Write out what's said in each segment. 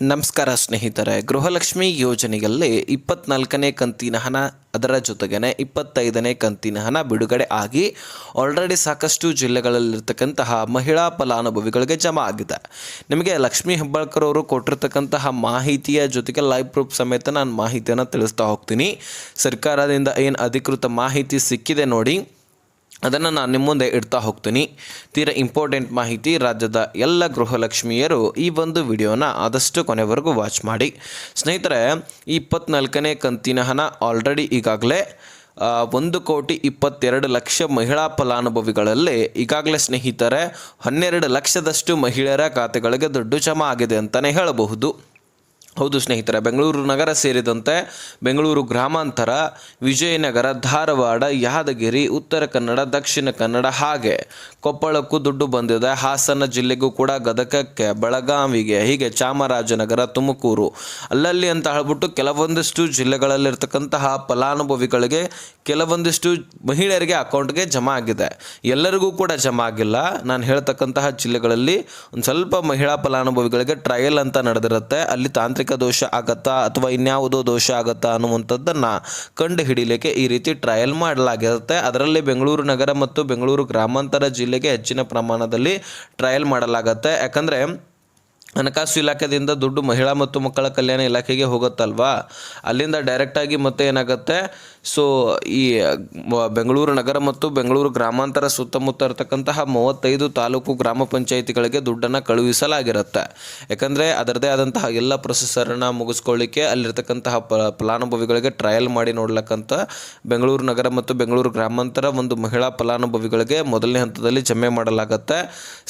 ನಮಸ್ಕಾರ ಸ್ನೇಹಿತರೆ, ಗೃಹಲಕ್ಷ್ಮಿ ಯೋಜನೆಯಲ್ಲಿ ಇಪ್ಪತ್ನಾಲ್ಕನೇ ಕಂತಿನ ಹಣ, ಅದರ ಜೊತೆಗೇ ಇಪ್ಪತ್ತೈದನೇ ಕಂತಿನ ಹಣ ಬಿಡುಗಡೆ ಆಗಿ ಆಲ್ರೆಡಿ ಸಾಕಷ್ಟು ಜಿಲ್ಲೆಗಳಲ್ಲಿರ್ತಕ್ಕಂತಹ ಮಹಿಳಾ ಫಲಾನುಭವಿಗಳಿಗೆ ಜಮಾ ಆಗಿದೆ. ನಿಮಗೆ ಲಕ್ಷ್ಮೀ ಹೆಬ್ಬಾಳ್ಕರ್ ಅವರು ಕೊಟ್ಟಿರ್ತಕ್ಕಂತಹ ಮಾಹಿತಿಯ ಜೊತೆಗೆ ಲೈವ್ ಪ್ರೂಫ್ ಸಮೇತ ನಾನು ಮಾಹಿತಿಯನ್ನು ತಿಳಿಸ್ತಾ ಹೋಗ್ತೀನಿ. ಸರ್ಕಾರದಿಂದ ಏನು ಅಧಿಕೃತ ಮಾಹಿತಿ ಸಿಕ್ಕಿದೆ ನೋಡಿ. ಅದನ್ನು ನಾನು ನಿಮ್ಮ ಮುಂದೆ ಇಡ್ತಾ ಹೋಗ್ತೀನಿ. ತೀರಾ ಇಂಪಾರ್ಟೆಂಟ್ ಮಾಹಿತಿ ರಾಜ್ಯದ ಎಲ್ಲ ಗೃಹಲಕ್ಷ್ಮಿಯರು ಈ ಒಂದು ವಿಡಿಯೋನ ಆದಷ್ಟು ಕೊನೆವರೆಗೂ ವಾಚ್ ಮಾಡಿ. ಸ್ನೇಹಿತರೆ ಈ ಇಪ್ಪತ್ನಾಲ್ಕನೇ ಕಂತಿನ ಹಣ ಆಲ್ರೆಡಿ ಈಗಾಗಲೇ ಒಂದು ಕೋಟಿ ಇಪ್ಪತ್ತೆರಡು ಲಕ್ಷ ಮಹಿಳಾ ಫಲಾನುಭವಿಗಳಲ್ಲಿ ಈಗಾಗಲೇ ಸ್ನೇಹಿತರೆ, ಹನ್ನೆರಡು ಲಕ್ಷದಷ್ಟು ಮಹಿಳೆಯರ ಖಾತೆಗಳಿಗೆ ದುಡ್ಡು ಜಮಾ ಆಗಿದೆ ಅಂತಲೇ ಹೇಳಬಹುದು. ಹೌದು ಸ್ನೇಹಿತರೆ, ಬೆಂಗಳೂರು ನಗರ ಸೇರಿದಂತೆ ಬೆಂಗಳೂರು ಗ್ರಾಮಾಂತರ, ವಿಜಯನಗರ, ಧಾರವಾಡ, ಯಾದಗಿರಿ, ಉತ್ತರ ಕನ್ನಡ, ದಕ್ಷಿಣ ಕನ್ನಡ ಹಾಗೆ ಕೊಪ್ಪಳಕ್ಕೂ ದುಡ್ಡು ಬಂದಿದೆ. ಹಾಸನ ಜಿಲ್ಲೆಗೂ ಕೂಡ ಗದಗಕ್ಕೆ, ಬೆಳಗಾವಿಗೆ, ಹೀಗೆ ಚಾಮರಾಜನಗರ, ತುಮಕೂರು ಅಲ್ಲಲ್ಲಿ ಅಂತ ಹೇಳ್ಬಿಟ್ಟು ಕೆಲವೊಂದಿಷ್ಟು ಜಿಲ್ಲೆಗಳಲ್ಲಿರ್ತಕ್ಕಂತಹ ಫಲಾನುಭವಿಗಳಿಗೆ ಕೆಲವೊಂದಿಷ್ಟು ಮಹಿಳೆಯರಿಗೆ ಅಕೌಂಟ್ಗೆ ಜಮಾ ಆಗಿದೆ. ಎಲ್ಲರಿಗೂ ಕೂಡ ಜಮಾ ಆಗಿಲ್ಲ. ನಾನು ಹೇಳ್ತಕ್ಕಂತಹ ಜಿಲ್ಲೆಗಳಲ್ಲಿ ಒಂದು ಸ್ವಲ್ಪ ಮಹಿಳಾ ಫಲಾನುಭವಿಗಳಿಗೆ ಟ್ರಯಲ್ ಅಂತ ನಡೆದಿರುತ್ತೆ. ಅಲ್ಲಿ ತಾಂತ್ರಿಕ ದೋಷ ಆಗತ್ತಾ ಅಥವಾ ಇನ್ಯಾವುದೋ ದೋಷ ಆಗತ್ತಾ ಅನ್ನುವಂಥದ್ದನ್ನು ಕಂಡು ಹಿಡಿಯಲಿಕ್ಕೆ ಈ ರೀತಿ ಟ್ರಯಲ್ ಮಾಡಲಾಗಿರುತ್ತೆ. ಅದರಲ್ಲಿ ಬೆಂಗಳೂರು ನಗರ ಮತ್ತು ಬೆಂಗಳೂರು ಗ್ರಾಮಾಂತರ ಜಿಲ್ಲೆಗೆ ಹೆಚ್ಚಿನ ಪ್ರಮಾಣದಲ್ಲಿ ಟ್ರಯಲ್ ಮಾಡಲಾಗುತ್ತೆ. ಯಾಕಂದರೆ ಹಣಕಾಸು ಇಲಾಖೆದಿಂದ ದುಡ್ಡು ಮಹಿಳಾ ಮತ್ತು ಮಕ್ಕಳ ಕಲ್ಯಾಣ ಇಲಾಖೆಗೆ ಹೋಗುತ್ತಲ್ವಾ? ಅಲ್ಲಿಂದ ಡೈರೆಕ್ಟಾಗಿ ಮತ್ತೆ ಏನಾಗುತ್ತೆ ಸೊ ಈ ಬೆಂಗಳೂರು ನಗರ ಮತ್ತು ಬೆಂಗಳೂರು ಗ್ರಾಮಾಂತರ ಸುತ್ತಮುತ್ತ ಇರತಕ್ಕಂತಹ ಮೂವತ್ತೈದು ತಾಲೂಕು ಗ್ರಾಮ ಪಂಚಾಯಿತಿಗಳಿಗೆ ದುಡ್ಡನ್ನು ಕಳುಹಿಸಲಾಗಿರುತ್ತೆ. ಯಾಕಂದರೆ ಅದರದೇ ಆದಂತಹ ಎಲ್ಲ ಪ್ರೊಸೆಸರನ್ನು ಮುಗಿಸ್ಕೊಳ್ಳಿಕ್ಕೆ ಅಲ್ಲಿರ್ತಕ್ಕಂತಹ ಫಲಾನುಭವಿಗಳಿಗೆ ಟ್ರಯಲ್ ಮಾಡಿ ನೋಡ್ಲಕ್ಕಂತ ಬೆಂಗಳೂರು ನಗರ ಮತ್ತು ಬೆಂಗಳೂರು ಗ್ರಾಮಾಂತರ ಒಂದು ಮಹಿಳಾ ಫಲಾನುಭವಿಗಳಿಗೆ ಮೊದಲನೇ ಹಂತದಲ್ಲಿ ಜಮೆ ಮಾಡಲಾಗುತ್ತೆ.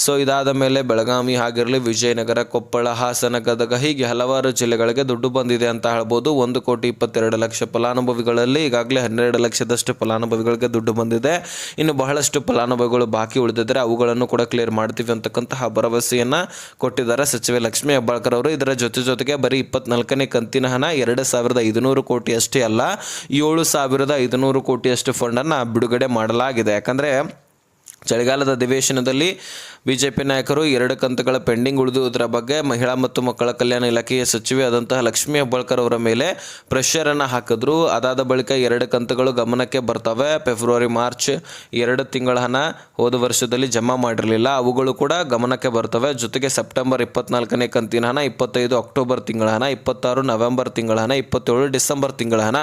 ಸೊ ಇದಾದ ಮೇಲೆ ಬೆಳಗಾವಿ ಆಗಿರಲಿ ವಿಜಯನಗರ ಕೊಪ್ಪಳ, ಹಾಸನ, ಗದಗ ಹೀಗೆ ಹಲವಾರು ಜಿಲ್ಲೆಗಳಿಗೆ ದುಡ್ಡು ಬಂದಿದೆ ಅಂತ ಹೇಳ್ಬೋದು. ಒಂದು ಕೋಟಿ ಇಪ್ಪತ್ತೆರಡು ಲಕ್ಷ ಫಲಾನುಭವಿಗಳಲ್ಲಿ ಈಗಾಗಲೇ ಹನ್ನೆರಡು ಲಕ್ಷದಷ್ಟು ಫಲಾನುಭವಿಗಳಿಗೆ ದುಡ್ಡು ಬಂದಿದೆ. ಇನ್ನು ಬಹಳಷ್ಟು ಫಲಾನುಭವಿಗಳು ಬಾಕಿ ಉಳಿದಿದ್ದರೆ ಅವುಗಳನ್ನು ಕೂಡ ಕ್ಲಿಯರ್ ಮಾಡ್ತೀವಿ ಅಂತಕ್ಕಂತಹ ಭರವಸೆಯನ್ನು ಕೊಟ್ಟಿದ್ದಾರೆ ಸಚಿವೆ ಲಕ್ಷ್ಮೀ ಹೆಬ್ಬಾಳ್ಕರ್ ಅವರು. ಇದರ ಜೊತೆ ಜೊತೆಗೆ ಬರೀ ಇಪ್ಪತ್ನಾಲ್ಕನೇ ಕಂತಿನ ಹಣ ಎರಡು ಸಾವಿರದ ಐದುನೂರು ಕೋಟಿ ಅಷ್ಟೇ ಅಲ್ಲ, ಏಳು ಸಾವಿರದ ಐದುನೂರು ಕೋಟಿಯಷ್ಟು ಫಂಡನ್ನು ಬಿಡುಗಡೆ ಮಾಡಲಾಗಿದೆ. ಯಾಕಂದರೆ ಚಳಿಗಾಲದ ಅಧಿವೇಶನದಲ್ಲಿ ಬಿಜೆಪಿ ನಾಯಕರು ಎರಡು ಕಂತುಗಳ ಪೆಂಡಿಂಗ್ ಉಳಿದುವುದರ ಬಗ್ಗೆ ಮಹಿಳಾ ಮತ್ತು ಮಕ್ಕಳ ಕಲ್ಯಾಣ ಇಲಾಖೆಯ ಸಚಿವೆ ಆದಂತಹ ಲಕ್ಷ್ಮೀ ಹೆಬ್ಬಾಳ್ಕರ್ ಅವರ ಮೇಲೆ ಪ್ರೆಷರನ್ನು ಹಾಕಿದ್ರು. ಅದಾದ ಬಳಿಕ ಎರಡು ಕಂತುಗಳು ಗಮನಕ್ಕೆ ಬರ್ತವೆ. ಫೆಬ್ರವರಿ ಮಾರ್ಚ್ ಎರಡು ತಿಂಗಳ ಹಣ ಹೋದ ವರ್ಷದಲ್ಲಿ ಜಮಾ ಮಾಡಿರಲಿಲ್ಲ. ಅವುಗಳು ಕೂಡ ಗಮನಕ್ಕೆ ಬರ್ತವೆ. ಜೊತೆಗೆ ಸೆಪ್ಟೆಂಬರ್ ಇಪ್ಪತ್ನಾಲ್ಕನೇ ಕಂತಿನ ಹಣ, ಇಪ್ಪತ್ತೈದು ಅಕ್ಟೋಬರ್ ತಿಂಗಳ ಹಣ, ಇಪ್ಪತ್ತಾರು ನವೆಂಬರ್ ತಿಂಗಳ ಹಣ, ಇಪ್ಪತ್ತೇಳು ಡಿಸೆಂಬರ್ ತಿಂಗಳ ಹಣ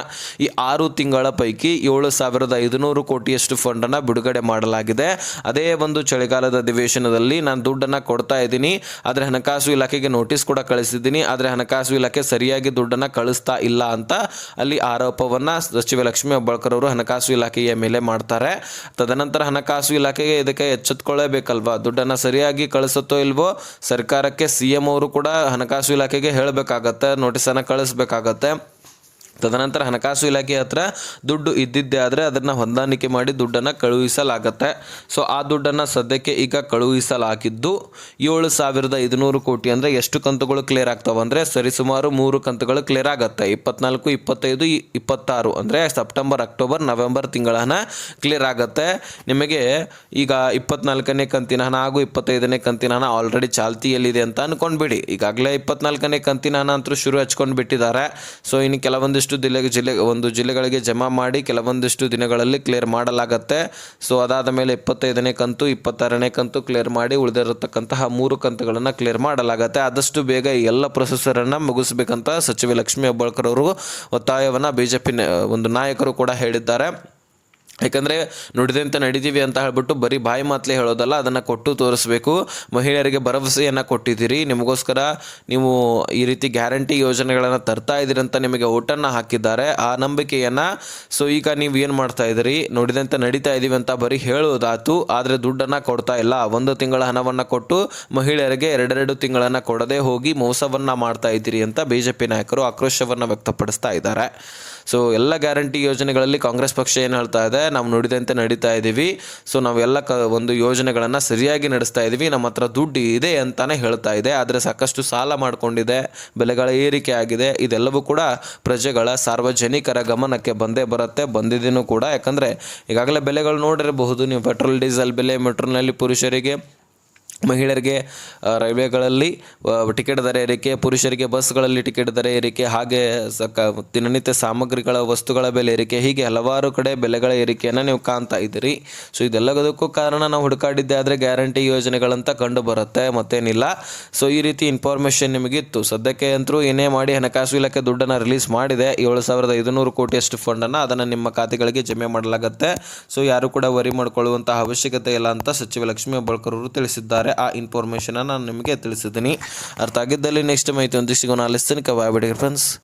ಈ ಆರು ತಿಂಗಳ ಪೈಕಿ ಏಳು ಸಾವಿರದ ಐದುನೂರು ಕೋಟಿಯಷ್ಟು ಫಂಡನ್ನು ಬಿಡುಗಡೆ ಮಾಡಲಾಗಿದೆ. ಅದೇ ಒಂದು ಚಳಿಗಾಲದ ಅಧಿವೇಶನದಲ್ಲಿ ನಾನು ದುಡ್ಡನ್ನು ಕೊಡ್ತಾ ಇದ್ದೀನಿ. ಆದರೆ ಹಣಕಾಸು ಇಲಾಖೆಗೆ ನೋಟಿಸ್ ಕೂಡ ಕಳಿಸಿದ್ದೀನಿ. ಆದರೆ ಹಣಕಾಸು ಇಲಾಖೆ ಸರಿಯಾಗಿ ದುಡ್ಡನ್ನು ಕಳಿಸ್ತಾ ಇಲ್ಲ ಅಂತ ಅಲ್ಲಿ ಆರೋಪವನ್ನು ಸಚಿವೆ ಲಕ್ಷ್ಮೀ ಹೆಬ್ಬಾಳ್ಕರ್ ಅವರು ಹಣಕಾಸು ಇಲಾಖೆಯ ಮೇಲೆ ಮಾಡ್ತಾರೆ. ತದನಂತರ ಹಣಕಾಸು ಇಲಾಖೆಗೆ ಇದಕ್ಕೆ ಎಚ್ಚೆತ್ಕೊಳ್ಳೇಬೇಕಲ್ವಾ ದುಡ್ಡನ್ನು ಸರಿಯಾಗಿ ಕಳಿಸುತ್ತೋ ಇಲ್ವೋ? ಸರ್ಕಾರಕ್ಕೆ ಸಿ ಎಂ ಅವರು ಕೂಡ ಹಣಕಾಸು ಇಲಾಖೆಗೆ ಹೇಳಬೇಕಾಗತ್ತೆ, ನೋಟಿಸನ್ನು ಕಳಿಸ್ಬೇಕಾಗತ್ತೆ. ತದನಂತರ ಹಣಕಾಸು ಇಲಾಖೆ ಹತ್ರ ದುಡ್ಡು ಇದ್ದಿದ್ದೇ ಆದರೆ ಅದನ್ನು ಹೊಂದಾಣಿಕೆ ಮಾಡಿ ದುಡ್ಡನ್ನು ಕಳುಹಿಸಲಾಗತ್ತೆ. ಸೊ ಆ ದುಡ್ಡನ್ನು ಸದ್ಯಕ್ಕೆ ಈಗ ಕಳುಹಿಸಲಾಗಿದ್ದು ಏಳು ಸಾವಿರದ ಐದುನೂರು ಕೋಟಿ ಅಂದರೆ ಎಷ್ಟು ಕಂತುಗಳು ಕ್ಲಿಯರ್ ಆಗ್ತಾವೆ ಅಂದರೆ ಸರಿಸುಮಾರು ಮೂರು ಕಂತುಗಳು ಕ್ಲಿಯರ್ ಆಗುತ್ತೆ. ಇಪ್ಪತ್ನಾಲ್ಕು, ಇಪ್ಪತ್ತೈದು ಇಪ್ಪತ್ತಾರು ಅಂದರೆ ಸೆಪ್ಟೆಂಬರ್, ಅಕ್ಟೋಬರ್, ನವೆಂಬರ್ ತಿಂಗಳ ಹಣ ಕ್ಲಿಯರ್ ಆಗುತ್ತೆ. ನಿಮಗೆ ಈಗ ಇಪ್ಪತ್ನಾಲ್ಕನೇ ಕಂತಿನ ಹಣ ಹಾಗೂ ಇಪ್ಪತ್ತೈದನೇ ಕಂತಿನ ಹಣ ಆಲ್ರೆಡಿ ಚಾಲ್ತಿಯಲ್ಲಿದೆ ಅಂತ ಅಂದ್ಕೊಂಡ್ಬಿಡಿ ಈಗಾಗಲೇ ಇಪ್ಪತ್ನಾಲ್ಕನೇ ಕಂತಿನ ಹಣ ಅಂತೂ ಶುರು ಹಚ್ಕೊಂಡು ಬಿಟ್ಟಿದ್ದಾರೆ ಸೊ ಇನ್ನು ಕೆಲವೊಂದಿಷ್ಟು ಜಿಲ್ಲೆ ಜಿಲ್ಲೆ, ಒಂದು ಜಿಲ್ಲೆಗಳಿಗೆ ಜಮಾ ಮಾಡಿ ಕೆಲವೊಂದಿಷ್ಟು ದಿನಗಳಲ್ಲಿ ಕ್ಲಿಯರ್ ಮಾಡಲಾಗತ್ತೆ. ಸೊ ಅದಾದ ಮೇಲೆ ಇಪ್ಪತ್ತೈದನೇ ಕಂತು, ಇಪ್ಪತ್ತಾರನೇ ಕಂತು ಕ್ಲಿಯರ್ ಮಾಡಿ ಉಳಿದಿರತಕ್ಕಂತಹ ಮೂರು ಕಂತುಗಳನ್ನು ಕ್ಲಿಯರ್ ಮಾಡಲಾಗತ್ತೆ. ಆದಷ್ಟು ಬೇಗ ಎಲ್ಲ ಪ್ರೊಸೆಸರನ್ನು ಮುಗಿಸ್ಬೇಕಂತ ಸಚಿವೆ ಲಕ್ಷ್ಮೀ ಹೆಬ್ಬಾಳ್ಕರ್ ಅವರು ಒತ್ತಾಯವನ್ನು ಬಿ ಒಂದು ನಾಯಕರು ಕೂಡ ಹೇಳಿದ್ದಾರೆ. ಯಾಕಂದರೆ ನುಡಿದಂತೆ ನಡೀತೀವಿ ಅಂತ ಹೇಳ್ಬಿಟ್ಟು ಬರೀ ಬಾಯಿ ಮಾತಲೇ ಹೇಳೋದಲ್ಲ, ಅದನ್ನು ಕೊಟ್ಟು ತೋರಿಸ್ಬೇಕು. ಮಹಿಳೆಯರಿಗೆ ಭರವಸೆಯನ್ನು ಕೊಟ್ಟಿದ್ದೀರಿ. ನಿಮಗೋಸ್ಕರ ನೀವು ಈ ರೀತಿ ಗ್ಯಾರಂಟಿ ಯೋಜನೆಗಳನ್ನು ತರ್ತಾ ಇದ್ದೀರಿ ಅಂತ ನಿಮಗೆ ಓಟನ್ನು ಹಾಕಿದ್ದಾರೆ. ಆ ನಂಬಿಕೆಯನ್ನು ಸೊ ಈಗ ನೀವು ಏನು ಮಾಡ್ತಾ ಇದ್ದೀರಿ? ನುಡಿದಂತೆ ನಡೀತಾ ಇದ್ದೀವಿ ಅಂತ ಬರೀ ಹೇಳೋದಾತು ಆದರೆ ದುಡ್ಡನ್ನು ಕೊಡ್ತಾ ಇಲ್ಲ. ಒಂದು ತಿಂಗಳ ಹಣವನ್ನು ಕೊಟ್ಟು ಮಹಿಳೆಯರಿಗೆ ಎರಡೆರಡು ತಿಂಗಳನ್ನು ಕೊಡದೆ ಹೋಗಿ ಮೋಸವನ್ನು ಮಾಡ್ತಾ ಇದ್ದೀರಿ ಅಂತ ಬಿ ಜೆ ಪಿ ನಾಯಕರು ಆಕ್ರೋಶವನ್ನು ವ್ಯಕ್ತಪಡಿಸ್ತಾ ಇದ್ದಾರೆ. ಸೊ ಎಲ್ಲ ಗ್ಯಾರಂಟಿ ಯೋಜನೆಗಳಲ್ಲಿ ಕಾಂಗ್ರೆಸ್ ಪಕ್ಷ ಏನು ಹೇಳ್ತಾ ಇದೆ? ನಾವು ನುಡಿದಂತೆ ನಡೀತಾ ಇದ್ದೀವಿ ಸೊ ನಾವೆಲ್ಲ ಕ, ಒಂದು ಯೋಜನೆಗಳನ್ನು ಸರಿಯಾಗಿ ನಡೆಸ್ತಾ ಇದ್ದೀವಿ ನಮ್ಮ ಹತ್ರ ದುಡ್ಡು ಇದೆ ಅಂತಾನೆ ಹೇಳ್ತಾ ಇದೆ. ಆದರೆ ಸಾಕಷ್ಟು ಸಾಲ ಮಾಡಿಕೊಂಡಿದೆ. ಬೆಲೆಗಳ ಏರಿಕೆ ಆಗಿದೆ. ಇದೆಲ್ಲವೂ ಕೂಡ ಪ್ರಜೆಗಳ ಸಾರ್ವಜನಿಕರ ಗಮನಕ್ಕೆ ಬಂದೇ ಬರುತ್ತೆ. ಬಂದಿದ್ದೇನೂ ಕೂಡ. ಯಾಕಂದರೆ ಈಗಾಗಲೇ ಬೆಲೆಗಳು ನೋಡಿರಬಹುದು. ನೀವು ಪೆಟ್ರೋಲ್ ಡೀಸೆಲ್ ಬೆಲೆ ಮೆಟ್ರೋಲ್ನಲ್ಲಿ ಪುರುಷರಿಗೆ. ಮಹಿಳೆಯರಿಗೆ ರೈಲ್ವೆಗಳಲ್ಲಿ ಟಿಕೆಟ್ ದರ ಏರಿಕೆ, ಪುರುಷರಿಗೆ ಬಸ್ಗಳಲ್ಲಿ ಟಿಕೆಟ್ ದರ ಏರಿಕೆ, ಹಾಗೆ ಸಕ, ದಿನನಿತ್ಯ ಸಾಮಗ್ರಿಗಳ, ವಸ್ತುಗಳ ಬೆಲೆ ಏರಿಕೆ, ಹೀಗೆ ಹಲವಾರು ಕಡೆ ಬೆಲೆಗಳ ಏರಿಕೆಯನ್ನು ನೀವು ಕಾಣ್ತಾ ಇದ್ದೀರಿ. ಸೊ, ಇದೆಲ್ಲದಕ್ಕೂ ಕಾರಣ ನಾವು ಹುಡುಕಾಡಿದ್ದೆ ಆದರೆ ಗ್ಯಾರಂಟಿ ಯೋಜನೆಗಳಂತ ಕಂಡು ಬರುತ್ತೆ, ಮತ್ತೇನಿಲ್ಲ. ಸೊ, ಈ ರೀತಿ ಇನ್ಫಾರ್ಮೇಷನ್ ನಿಮಗಿತ್ತು. ಸದ್ಯಕ್ಕೆ ಅಂತರೂ ಏನೇ ಮಾಡಿ ಹಣಕಾಸು ಇಲಾಖೆ ದುಡ್ಡನ್ನು ರಿಲೀಸ್ ಮಾಡಿದೆ. ಏಳು ಸಾವಿರದ ಐದುನೂರು ಕೋಟಿಯಷ್ಟು ಫಂಡನ್ನು ಅದನ್ನು ನಿಮ್ಮ ಖಾತೆಗಳಿಗೆ ಜಮೆ ಮಾಡಲಾಗುತ್ತೆ. ಸೊ, ಯಾರು ಕೂಡ ವರಿ ಮಾಡಿಕೊಳ್ಳುವಂತಹ ಅವಶ್ಯಕತೆ ಇಲ್ಲ ಅಂತ ಸಚಿವ ಲಕ್ಷ್ಮೀ ಹೆಬ್ಬಾಳ್ಕರ್ ಅವರು ತಿಳಿಸಿದ್ದಾರೆ. ಆ ಇನ್ಫಾರ್ಮೇಷನ್ ನಾನು ನಿಮಗೆ ತಿಳಿಸಿದ್ದೀನಿ. ಅರ್ಥ ಆಗಿದ್ದಲ್ಲಿ ನೆಕ್ಸ್ಟ್ ಮಾಹಿತಿ ಒಂದಿಷ್ಟು ಸಿಗೋಣ ಕಬಾಯ್ ಬಾಯ್ ಫ್ರೆಂಡ್ಸ್